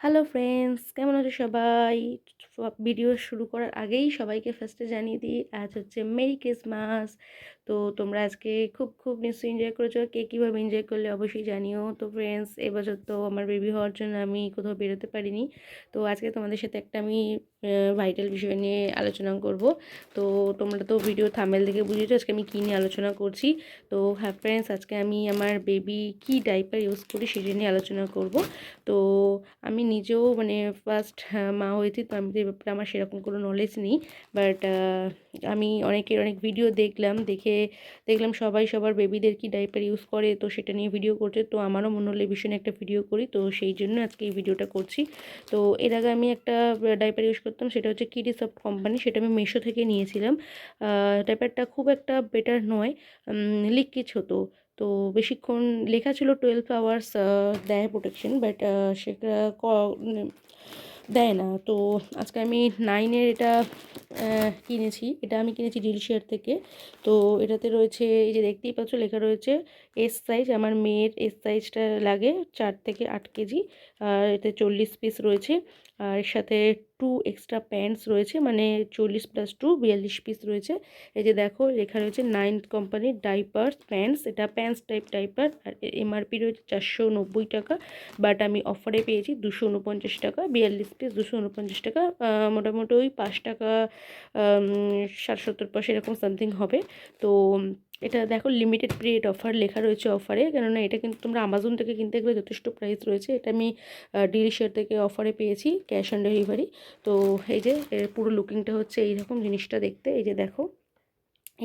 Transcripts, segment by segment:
Hello friends কেমন আছো সবাই? ভিডিও শুরু করার আগেই সবাইকে ফার্স্টে জানিয়ে দিই, আজ হচ্ছে মেরি ক্রিসমাস তো তোমরা আজকে খুব খুব নিশ্চয়ই এনজয় করেছ। কে কীভাবে এনজয় করলে অবশ্যই জানিও। তো ফ্রেন্ডস এবছর তো আমার বেবি হওয়ার জন্য আমি কোথাও বেরোতে পারিনি। তো আজকে তোমাদের সাথে একটা আমি ভাইটাল বিষয় নিয়ে আলোচনা করব। তো তোমরা তো ভিডিও থামেল দেখে বুঝেছ, আজকে আমি কী নিয়ে আলোচনা করছি। তো হ্যাঁ ফ্রেন্ডস আজকে আমি আমার বেবি কি ডাইপার ইউজ করি সেটা নিয়ে আলোচনা করব। তো আমি নিজেও মানে ফার্স্ট মা হয়েছি, তো আমি এই ব্যাপারে আমার সেরকম কোনো নলেজ নেই। বাট আমি অনেকের অনেক ভিডিও দেখলাম, দেখে দেখলাম সবাই সবার বেবিদের কি ডাইপার ইউজ করে, তো সেটা নিয়ে ভিডিও করছে। তো আমারও মনে হলো বিষয়ে একটা ভিডিও করি, তো সেই জন্য আজকে এই ভিডিওটা করছি। তো এর আগে আমি একটা ডাইপার ইউজ করতাম, সেটা হচ্ছে কিডি সফট কোম্পানি সেটা আমি মেশো থেকে নিয়েছিলাম। ডাইপারটা খুব একটা বেটার নয় লিকেজ হতো। তো বেশিক্ষণ লেখা ছিল টুয়েলভ আওয়ার্স দেয় প্রোটেকশন বাট সেটা দেয় না। তো আজকে আমি নাইনের এটা কিনেছি। এটা আমি কিনেছি ডিলশেয়ার থেকে। তো এটাতে রয়েছে, এই যে দেখতেই পাচ্ছ, লেখা রয়েছে এস সাইজ আমার মেয়ের এস সাইজটা লাগে, চার থেকে আট কেজি। আর এতে চল্লিশ পিস রয়েছে। আর এর সাথে টু এক্সট্রা প্যান্টস রয়েছে মানে চল্লিশ প্লাস টু বিয়াল্লিশ পিস রয়েছে। এই যে দেখো লেখা রয়েছে নাইন্থ কোম্পানির ডাইপার প্যান্টস এটা প্যান্টস টাইপ ডাইপার আর এমআরপি রয়েছে চারশো নব্বই টাকা বাট আমি অফারে পেয়েছি দুশো উনপঞ্চাশ টাকা, বিয়াল্লিশ পিস দুশো উনপঞ্চাশ টাকা মোটামুটি ওই পাঁচ টাকা ষাট সত্তর পয়সা এরকম সামথিং হবে। তো এটা দেখো লিমিটেড পিরিয়ড অফার লেখা রয়েছে অফারে কেননা এটা কিন্তু তোমরা আমাজন থেকে কিনতে গেলে যথেষ্ট প্রাইস রয়েছে। এটা আমি ডিলিশের থেকে অফারে পেয়েছি ক্যাশ অন ডেলিভারি তো এই যে পুরো লুকিংটা হচ্ছে এইরকম জিনিসটা দেখতে, এই যে দেখো।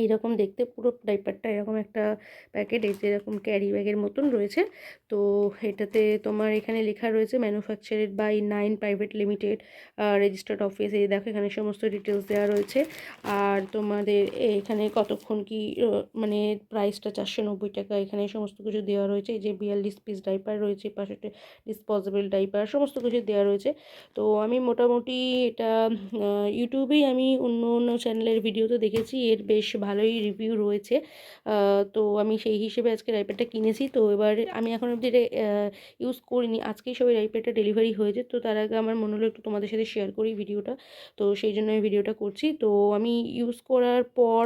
এইরকম দেখতে পুরো ডাইপারটা এরকম একটা প্যাকেট এই যে এরকম ক্যারি ব্যাগের মতন রয়েছে। তো এটাতে তোমার এখানে লেখা রয়েছে manufactured by nine private limited registered office এই দেখো, এখানে সমস্ত ডিটেলস দেওয়া রয়েছে। আর তোমাদের এখানে কতক্ষণ কি মানে প্রাইসটা চারশো নব্বই টাকা, এখানে সমস্ত কিছু দেওয়া রয়েছে। এই যে বিয়াল্লিশ পিস ডাইপার রয়েছে, পাশে ডিসপোজেবল ডাইপার সমস্ত কিছু দেওয়া রয়েছে। তো আমি মোটামুটি এটা ইউটিউবেই আমি অন্য অন্য চ্যানেলের ভিডিওতে দেখেছি। এর বেশ ভালোই রিভিউ রয়েছে। তো আমি সেই হিসেবে আজকে রাইপ্যাডটা কিনেছি। তো এবার আমি এখন অবধি ইউজ করিনি। আজকেই সবাই রাইপ্যাডটা ডেলিভারি হয়েছে। তো তার আগে আমার মনে হলো একটু তোমাদের সাথে শেয়ার করি ভিডিওটা তো সেই জন্য আমি ভিডিওটা করছি। তো আমি ইউজ করার পর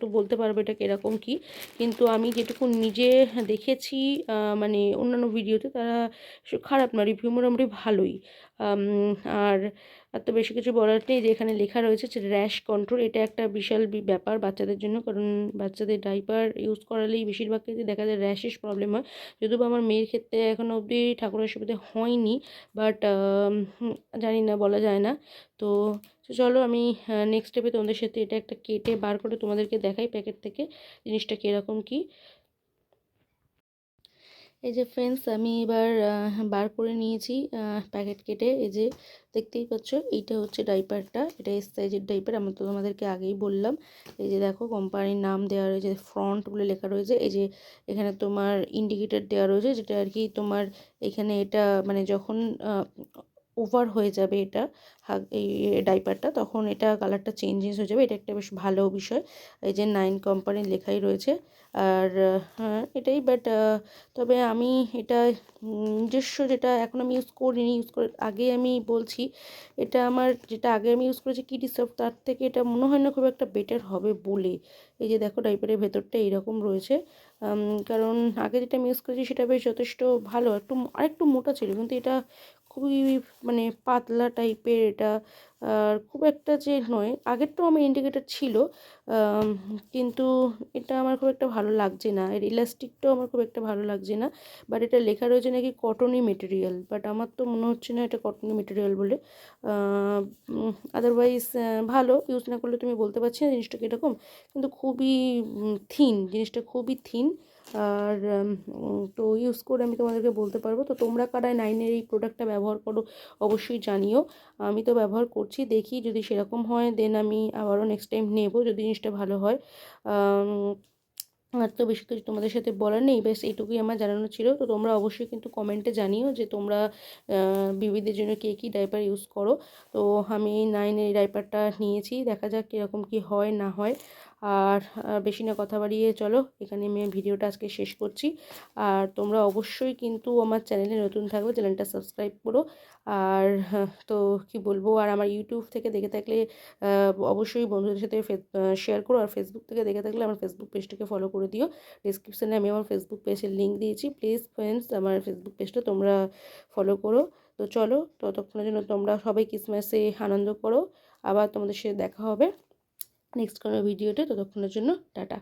তো বলতে পারব এটা কীরকম কী। কিন্তু আমি যেটুকু নিজে দেখেছি মানে অন্যান্য ভিডিওতে তারা খারাপ না রিভিউ মোটামুটি ভালোই। আর আর তো বেশি কিছু বলার নেই যে এখানে লেখা রয়েছে যে র্যাশ কন্ট্রোল এটা একটা বিশাল ব্যাপার বাচ্চাদের জন্য, কারণ বাচ্চাদের ডাইপার ইউজ করালেই বেশিরভাগ ক্ষেত্রে দেখা যায় র্যাশেস প্রবলেম হয়। যদিও আমার মেয়ের ক্ষেত্রে এখনও অবধি ঠাকুরের সুবিধে হয়নি বাট জানি না, বলা যায় না। তো চলো আমি নেক্সট স্টেপে তোমাদের সাথে এটা একটা কেটে বার করে তোমাদেরকে দেখাই প্যাকেট থেকে জিনিসটা কীরকম কী। এই যে ফ্রেন্ডস আমি এবার বার করে নিয়েছি প্যাকেট কেটে। এই যে দেখতেই পাচ্ছ, এইটা হচ্ছে ডাইপারটা এটা এস সাইজের ডাইপার আমি তো তোমাদেরকে আগেই বললাম। এই যে দেখো কোম্পানির নাম দেওয়া রয়েছে ফ্রন্ট বলে লেখা রয়েছে। এই যে এখানে তোমার ইন্ডিকেটার দেওয়া রয়েছে, যেটা আর কি তোমার এখানে এটা মানে যখন ওভার হয়ে যাবে এটা এই ডাইপারটা তখন এটা কালারটা চেঞ্জেস হয়ে যাবে। এটা একটা বেশ ভালো বিষয়। এই যে নাইন কোম্পানির লেখাই রয়েছে। আর হ্যাঁ এটাই বাট তবে আমি এটা নিজস্ব যেটা এখন আমি ইউজ করিনি ইউজ করে আগে আমি বলছি, এটা আমার যেটা আগে আমি ইউজ করেছি কিটি সফট তার থেকে এটা মনে হয় না খুব একটা বেটার হবে বলে। এই যে দেখো ডাইপারের ভেতরটা এইরকম রয়েছে। কারণ আগে যেটা আমি ইউজ করেছি সেটা বেশ যথেষ্ট ভালো, একটু, আরেকটু মোটা ছিল, কিন্তু এটা খুবই মানে পাতলা টাইপের এটা আর খুব একটা যে নয় আগেরটাও আমার ইন্ডিকেটার ছিল কিন্তু এটা আমার খুব একটা ভালো লাগছে না। এর ইলাস্টিকটাও আমার খুব একটা ভালো লাগছে না বাট এটা লেখা রয়েছে নাকি কটনি মেটেরিয়াল বাট আমার তো মনে হচ্ছে না এটা কটনি মেটেরিয়াল বলে। আদারওয়াইজ ভালো ইউজ না করলে তুমি বলতে পারছি না জিনিসটা কীরকম, কিন্তু খুবই থিন জিনিসটা খুবই থিন আর তো ইউজ করে আমি তোমাদেরকে বলতে পারব। তো তোমরা কারায় নাইনের এই প্রোডাক্টটা ব্যবহার করো, অবশ্যই জানিও। আমি তো ব্যবহার করছি দেখি যদি সেরকম হয় দেন আমি আবারও নেক্সট টাইম নেব যদি জিনিসটা ভালো হয়। আর তো বেশি কিছু তোমাদের সাথে বলার নেই, ব্যাস এইটুকুই আমার জানানো ছিল। তো তোমরা অবশ্যই কিন্তু কমেন্টে জানিও যে তোমরা বিবিদের জন্য কে কী ডাইপার ইউজ করো। তো আমি নাইনের এই ডাইপারটা নিয়েছি, দেখা যাক কীরকম কী হয়, না হয়। আর বেশি না কথা বাড়িয়ে চলো। এখানে আমি ভিডিওটা আজকে শেষ করছি। আর তোমরা অবশ্যই কিন্তু আমার চ্যানেলে নতুন থাকবে চ্যানেলটা সাবস্ক্রাইব করো। আর হ্যাঁ, তো কি বলব? আর আমার ইউটিউব থেকে দেখে থাকলে অবশ্যই বন্ধুদের সাথে শেয়ার করো। আর ফেসবুক থেকে দেখে থাকলে আমার ফেসবুক পেজটাকে ফলো করে দিও। ডিসক্রিপশানে আমি আমার ফেসবুক পেজের লিঙ্ক দিয়েছি। প্লিজ ফ্রেন্ডস আমার ফেসবুক পেজটা তোমরা ফলো করো। তো চলো ততক্ষণের জন্য তোমরা সবাই ক্রিসমাসে আনন্দ করো। আবার তোমাদের সাথে দেখা হবে। নেক্সট কোনো ভিডিওতে ততক্ষণের জন্য টাটা।